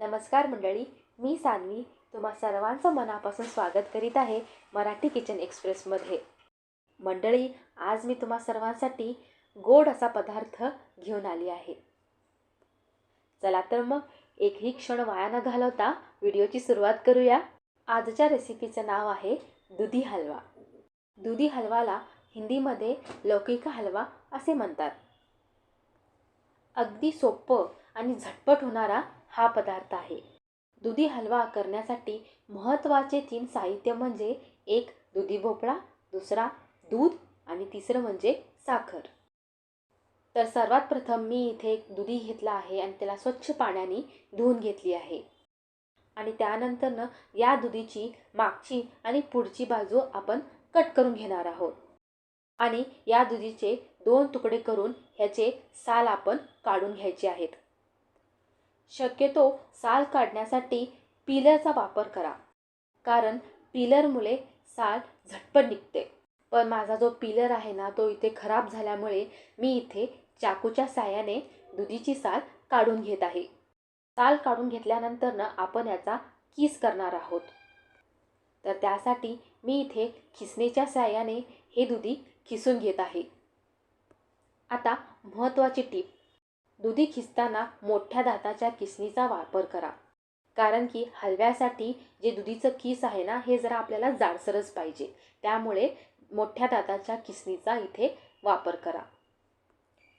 नमस्कार मंडळी मी सान्वी तुम्हा सर्वांचं मनापासून स्वागत करीत आहे मराठी किचन एक्सप्रेसमध्ये. मंडळी आज मी तुम्हा सर्वांसाठी गोड असा पदार्थ घेऊन आली आहे. चला तर मग एकही क्षण वाया न घालवता व्हिडिओची सुरुवात करूया. आजच्या रेसिपीचं नाव आहे दुधी हलवा. दुधी हलवाला हिंदीमध्ये लौकिका हलवा असे म्हणतात. अगदी सोपं आणि झटपट होणारा हा पदार्थ आहे. दुधी हलवा करण्यासाठी महत्त्वाचे तीन साहित्य म्हणजे एक दुधी भोपळा दुसरा दूध आणि तिसरं म्हणजे साखर. तर सर्वात प्रथम मी इथे एक दुधी घेतला आहे आणि त्याला स्वच्छ पाण्याने धुवून घेतली आहे. आणि त्यानंतरनं या दुधीची मागची आणि पुढची बाजू आपण कट करून घेणार आहोत. आणि या दुधीचे दोन तुकडे करून ह्याचे साल आपण काढून घ्यायचे आहेत. शक्यतो साल काढण्यासाठी पिलरचा वापर करा. कारण पिलरमुळे साल झटपट निघते. पण माझा जो पिलर आहे ना तो इथे खराब झाल्यामुळे मी इथे चाकूच्या साह्याने दुधीची साल काढून घेत आहे. साल काढून घेतल्यानंतर ना आपण याचा किस करणार आहोत? तर त्यासाठी मी इथे खिसणीच्या साह्याने हे दुधी खिसून घेत आहे. आता महत्त्वाची टीप. दुधी खिसताना मोठ्या दाताच्या किसणीचा वापर करा. कारण की हलव्यासाठी जे दुधीचं किस आहे ना हे जरा आपल्याला जाडसरच पाहिजे. त्यामुळे मोठ्या दाताच्या किसणीचा इथे वापर करा.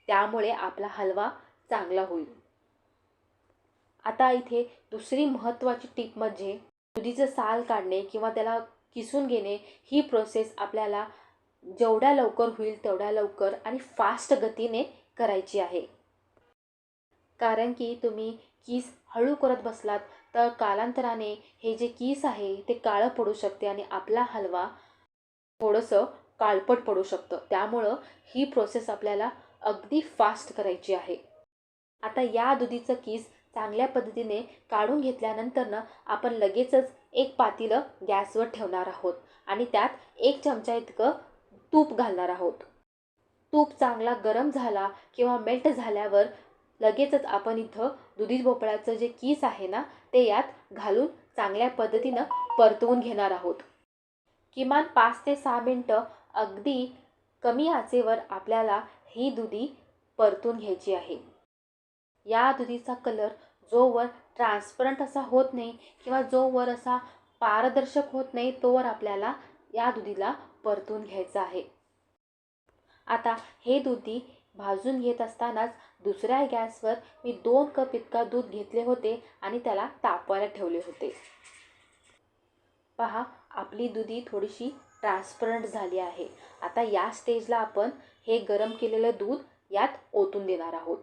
त्यामुळे आपला हलवा चांगला होईल. आता इथे दुसरी महत्त्वाची टीप म्हणजे दुधीचं साल काढणे किंवा त्याला किसून घेणे ही प्रोसेस आपल्याला जेवढ्या लवकर होईल तेवढ्या लवकर आणि फास्ट गतीने करायची आहे. कारण की तुम्ही कीस हळू करत बसलात तर कालांतराने हे जे कीस आहे ते काळं पडू शकते आणि आपला हलवा थोडंसं काळपट पडू शकतं. त्यामुळं ही प्रोसेस आपल्याला अगदी फास्ट करायची आहे. आता या दुधीचं कीस चांगल्या पद्धतीने काढून घेतल्यानंतरनं आपण लगेचच एक पातीलं गॅसवर ठेवणार आहोत आणि त्यात एक चमचा इतकं तूप घालणार आहोत. तूप चांगला गरम झाला किंवा मेल्ट झाल्यावर लगेचच आपण इथं दुधी भोपळ्याचं जे कीस आहे ना ते यात घालून चांगल्या पद्धतीनं परतवून घेणार आहोत. किमान पाच ते सहा मिनटं अगदी कमी आचेवर आपल्याला ही दुधी परतून घ्यायची आहे. या दुधीचा कलर जोवर ट्रान्सपरंट असा होत नाही किंवा जोवर असा पारदर्शक होत नाही तोवर आपल्याला या दुधीला परतून घ्यायचं आहे. आता हे दुधी भाजून घेत असतानाच दुसऱ्या गॅसवर मी दोन कप इतका दूध घेतले होते आणि त्याला तापवायला ठेवले होते. पहा आपली दुधी थोडीशी ट्रान्सपरंट झाली आहे. आता या स्टेजला आपण हे गरम केलेलं दूध यात ओतून देणार आहोत.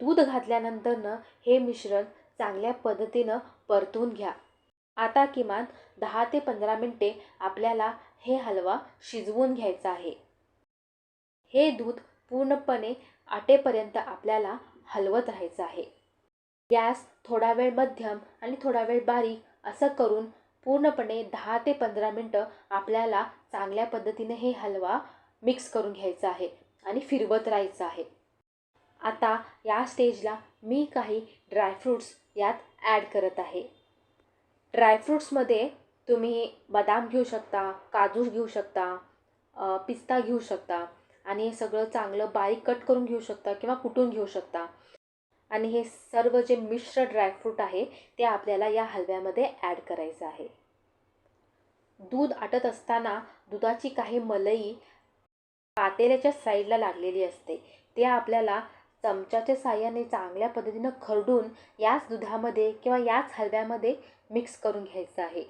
दूध घातल्यानंतरनं हे मिश्रण चांगल्या पद्धतीनं परतून घ्या. आता किमान दहा ते पंधरा मिनटे आपल्याला हे हलवा शिजवून घ्यायचा आहे. हे दूध पूर्णपणे आटेपर्यंत आपल्याला हलवत राहायचं आहे. गॅस थोडा वेळ मध्यम आणि थोडा वेळ बारीक असं करून पूर्णपणे दहा ते पंधरा मिनटं आपल्याला चांगल्या पद्धतीने हे हलवा मिक्स करून घ्यायचा आहे आणि फिरवत राहायचं आहे. आता या स्टेजला मी काही ड्रायफ्रूट्स यात ॲड करत आहे. ड्रायफ्रूट्समध्ये तुम्ही बदाम घेऊ शकता काजू घेऊ शकता पिस्ता घेऊ शकता आणि हे सगळं चांगलं बारीक कट करून घेऊ शकता किंवा कुटून घेऊ शकता. आणि हे सर्व जे मिश्र ड्रायफ्रूट आहे ते आपल्याला या हलव्यामध्ये ॲड करायचं आहे. दूध आटत असताना दुधाची काही मलई पातेल्याच्या साईडला लागलेली असते. ते आपल्याला चमच्याच्या साह्याने चांगल्या पद्धतीनं खरडून याच दुधामध्ये किंवा याच हलव्यामध्ये मिक्स करून घ्यायचं आहे.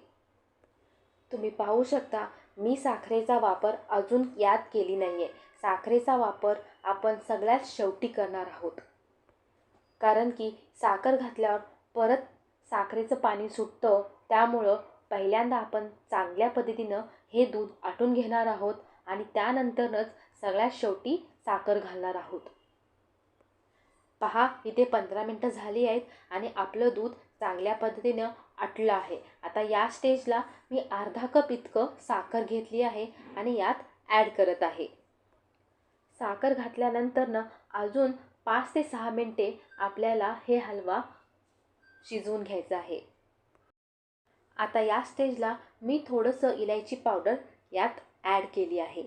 तुम्ही पाहू शकता मी साखरेचा वापर अजून यात केली नाही आहे साखरेचा वापर आपण सगळ्यात शेवटी करणार आहोत. कारण की साखर घातल्यावर परत साखरेचं पाणी सुटतं त्यामुळं पहिल्यांदा आपण चांगल्या पद्धतीनं हे दूध आटून घेणार आहोत आणि त्यानंतरच सगळ्यात शेवटी साखर घालणार आहोत. पहा इथे पंधरा मिनटं झाली आहेत आणि आपलं दूध चांगल्या पद्धतीनं आटलं आहे. आता या स्टेजला मी अर्धा कप इतकं साखर घेतली आहे आणि यात ॲड करत आहे. साखर घातल्यानंतरनं अजून पाच ते सहा मिनटे आपल्याला हे हलवा शिजवून घ्यायचं आहे. आता या स्टेजला मी थोडंसं इलायची पावडर यात ॲड केली आहे.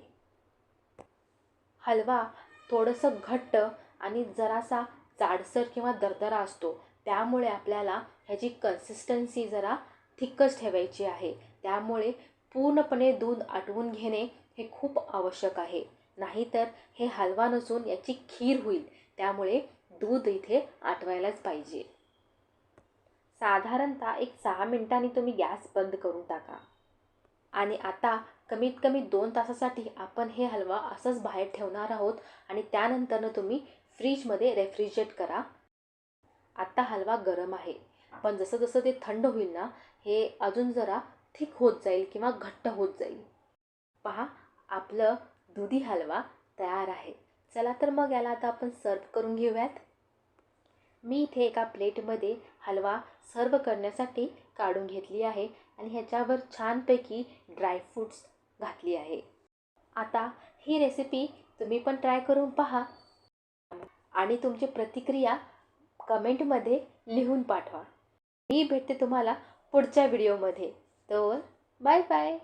हलवा थोडंसं घट्ट आणि जरासा जाडसर किंवा दरदरा असतो त्यामुळे आपल्याला ह्याची कन्सिस्टन्सी जरा थिक्कच ठेवायची आहे. त्यामुळे पूर्णपणे दूध आटवून घेणे हे खूप आवश्यक आहे. नाहीतर हे हलवा नसून याची खीर होईल. त्यामुळे दूध इथे आटवायलाच पाहिजे. साधारणतः एक सहा मिनिटांनी तुम्ही गॅस बंद करून टाका. आणि आता कमीत कमी दोन तासासाठी आपण हे हलवा असंच बाहेर ठेवणार आहोत आणि त्यानंतरनं तुम्ही फ्रीजमध्ये रेफ्रिजरेट करा. आत्ता हलवा गरम आहे. पण जसं जसं ते थंड होईल ना हे अजून जरा थिक होत जाईल किंवा घट्ट होत जाईल. पहा आपलं दुधी हलवा तयार आहे. चला तर मग याला आता आपण सर्व करून घेऊयात. मी इथे एका प्लेटमध्ये हलवा सर्व करण्यासाठी काढून घेतली आहे आणि ह्याच्यावर छानपैकी ड्रायफ्रूट्स घातली आहे. आता ही रेसिपी तुम्ही पण ट्राय करून पहा आणि तुमची प्रतिक्रिया कमेंटमध्ये लिहून पाठवा. मी भेटते तुम्हाला पुढच्या व्हिडिओमध्ये. तर बाय बाय.